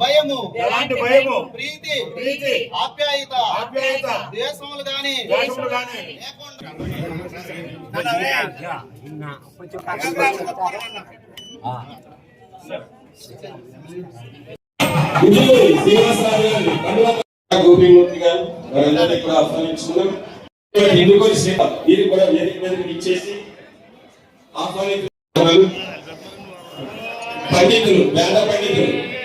భయము ఎలాంటి భయము? ప్రీతి ప్రీతి ఆప్యాయత ఆప్యాయత దేశములు గాని ద్వేషములు గాని. లేకుండా ఇందులో శ్రీనివాసరావు గారు కండువా గోపిమూర్తి గారు వారందరినీ కూడా ఆహ్వానించుకున్నాం ఎన్నుకొని సేవ ఇది కూడా వేదిక మీదకి ఇచ్చేసి పండితులు వేద పండితులు.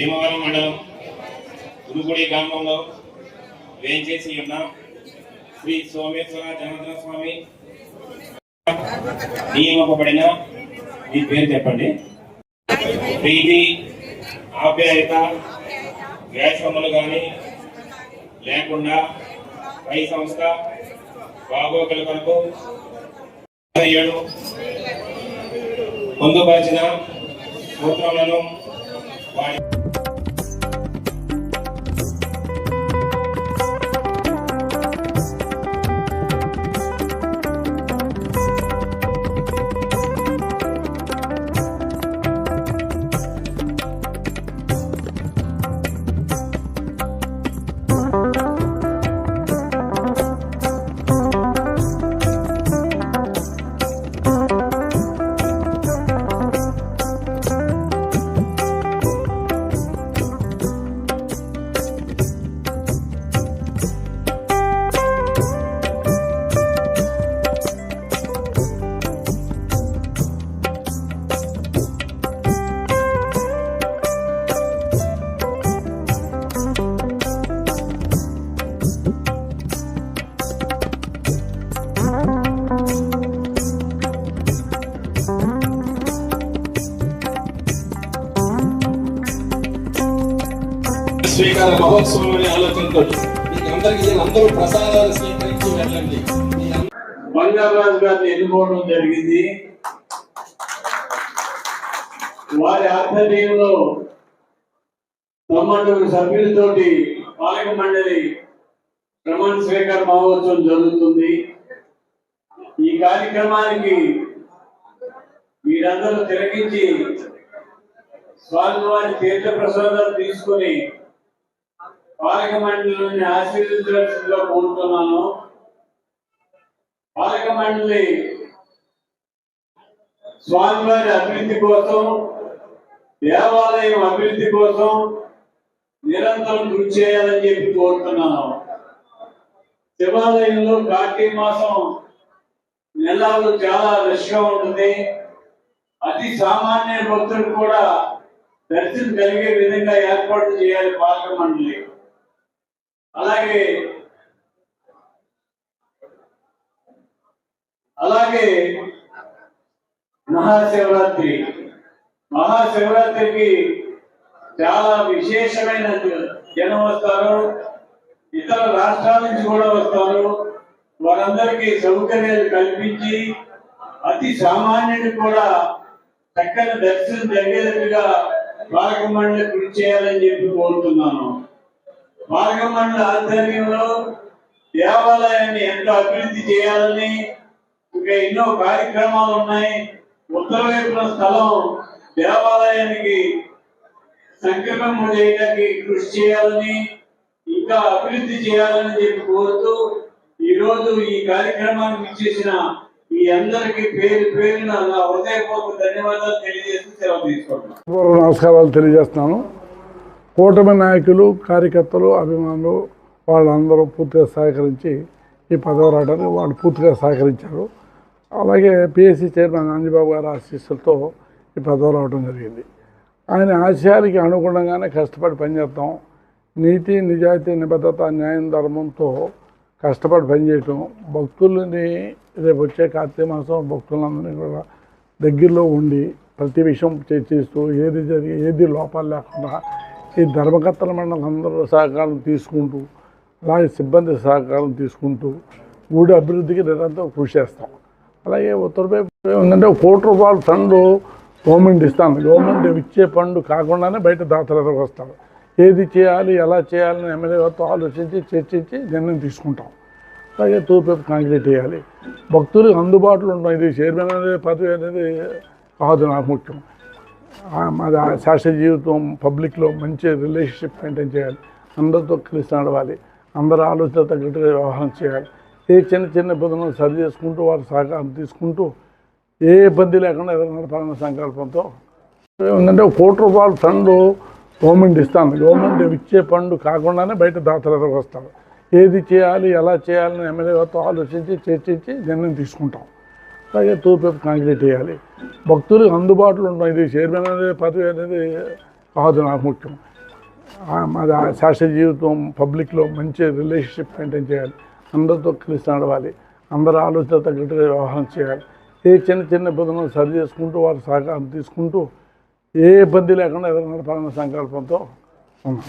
భీమవరం మండలం గురుగుడి గ్రామంలో వేయించేసి ఉన్న శ్రీ సోమేశ్వర జనార్దన స్వామి నియమపబడిన మీ పేరు చెప్పండి. ప్రీతి ఆప్యాయత వేషములు కానీ లేకుండా పై సంస్థ బాగోగుల కొరకు ఏడు పొందుపరిచిన సూత్రములను వాడి స్వీకార మహోత్సవం అనే ఆలోచనతో మీకు అందరికీ అందరూ ప్రసాదాలు స్వీకరించి వెళ్ళండి బంగారాజు గారిని ఎన్నుకోవడం జరిగింది. వారి ఆధ్వర్యంలో తమ్మండూరు సభ్యులతోటి పాలక మండలి ప్రమాణ స్వీకార మహోత్సవం జరుగుతుంది. ఈ కార్యక్రమానికి మీరందరూ తిలకించి స్వామివారి తీర్థ ప్రసాదాలు తీసుకొని పాలక మండలిని ఆశీర్వదించవలసిందిగా కోరుతున్నాను. పాలక మండలి స్వామివారి అభివృద్ధి కోసం దేవాలయం అభివృద్ధి కోసం నిరంతరం కృషి చేయాలని చెప్పి కోరుతున్నాను. శివాలయంలో కార్తీక మాసం నెలలు చాలా రష్గా ఉంటుంది. అతి సామాన్య భక్తులు కూడా దర్శనం కలిగే విధంగా ఏర్పాటు చేయాలి పాలక మండలి అలాగే అలాగే మహాశివరాత్రి. మహాశివరాత్రికి చాలా విశేషమైన జనం వస్తారు. ఇతర రాష్ట్రాల నుంచి కూడా వస్తారు. వారందరికీ సౌకర్యాలు కల్పించి అతి సామాన్యుడికి కూడా చక్కని దర్శనం జరిగేటట్టుగా పాలక మండలి కృషి చేయాలని చెప్పి కోరుతున్నాను. పాలక ఆధ్వర్యంలో దేవాలయాన్ని ఎంతో అభివృద్ధి చేయాలని ఇంకా ఎన్నో కార్యక్రమాలు ఉన్నాయి. ఉత్తర వైపున స్థలం దేవాలయానికి సంక్రమం చేయడానికి కృషి చేయాలని ఇంకా అభివృద్ధి చేయాలని చెప్పి కోరుతూ ఈరోజు ఈ కార్యక్రమానికి ఇచ్చేసిన మీ అందరికీ పేరు పేరున నా హృదయపూర్వక ధన్యవాదాలు తెలియజేస్తూ సెలవు తీసుకుంటున్నాను. నమస్కారాలు తెలియజేస్తున్నాను. కూటమి నాయకులు కార్యకర్తలు అభిమానులు వాళ్ళందరూ పూర్తిగా సహకరించి ఈ పదవి రావడానికి వాళ్ళు పూర్తిగా సహకరించారు. అలాగే పిఎస్సి చైర్మన్ ఆంజబాబు గారి ఆశీస్సులతో ఈ పదవి రావడం జరిగింది. ఆయన ఆశయానికి అనుగుణంగానే కష్టపడి పనిచేస్తాం. నీతి నిజాయితీ నిబద్ధత న్యాయం ధర్మంతో కష్టపడి పనిచేయటం. భక్తులని రేపు వచ్చే కార్తీక మాసం భక్తులందరినీ కూడా దగ్గరలో ఉండి ప్రతి విషయం చర్చిస్తూ ఏది జరిగి ఏది లోపాలు లేకుండా ఈ ధర్మకర్తల మండలం అందరూ సహకారం తీసుకుంటూ అలాగే సిబ్బంది సహకారం తీసుకుంటూ ఊడి అభివృద్ధికి నిరంతరం కృషి చేస్తాం. అలాగే ఉత్తరవైపు ఏంటంటే కోటి రూపాయల ఫండ్ గవర్నమెంట్ ఇస్తాను గవర్నమెంట్ ఇచ్చే ఫండ్ కాకుండానే బయట దాతలకు వస్తారు. ఏది చేయాలి ఎలా చేయాలని ఎమ్మెల్యే గారితో ఆలోచించి చర్చించి నిర్ణయం తీసుకుంటాం. అలాగే తూర్పు కాంక్రీట్ వేయాలి. భక్తులకు అందుబాటులో ఉంటాం ఇది చైర్మన్ అనేది పదవి అనేది కాదు నాకు ముఖ్యం. మాది శాశ్వత జీవితం పబ్లిక్లో మంచి రిలేషన్షిప్ మెయింటైన్ చేయాలి. అందరితో కలిసి నడవాలి. అందరి ఆలోచన తగ్గట్టుగా వ్యవహారం చేయాలి. ఏ చిన్న చిన్న ఇబ్బందులను సరి చేసుకుంటూ వారి సహకారం తీసుకుంటూ ఏ ఇబ్బంది లేకుండా ఎదురు నడపాలన్న సంకల్పంతో ఏంటంటే కోటి రూపాయల ఫండ్ గవర్నమెంట్ ఇస్తాను గవర్నమెంట్ ఇచ్చే ఫండ్ కాకుండానే బయట దాతలకు వస్తారు. ఏది చేయాలి ఎలా చేయాలని ఎమ్మెల్యే గారితో ఆలోచించి చర్చించి నిర్ణయం తీసుకుంటాం. అలాగే తూర్పు కాంక్రీట్ వేయాలి భక్తులు అందుబాటులో ఉండేది ఇది చైర్మన్ అనేది పదవి అనేది కాదు నాకు ముఖ్యం. మాది శాస్త్ర జీవితం పబ్లిక్లో మంచి రిలేషన్షిప్ మెయింటైన్ చేయాలి. అందరితో కలిసి నడవాలి. అందరి ఆలోచన తగ్గట్టుగా వ్యవహారం చేయాలి. ఏ చిన్న చిన్న ఇబ్బందులను సరి చేసుకుంటూ వారి సహకారం తీసుకుంటూ ఏ ఇబ్బంది లేకుండా ఎదురు నడపాలన్న సంకల్పంతో ఉన్నాం.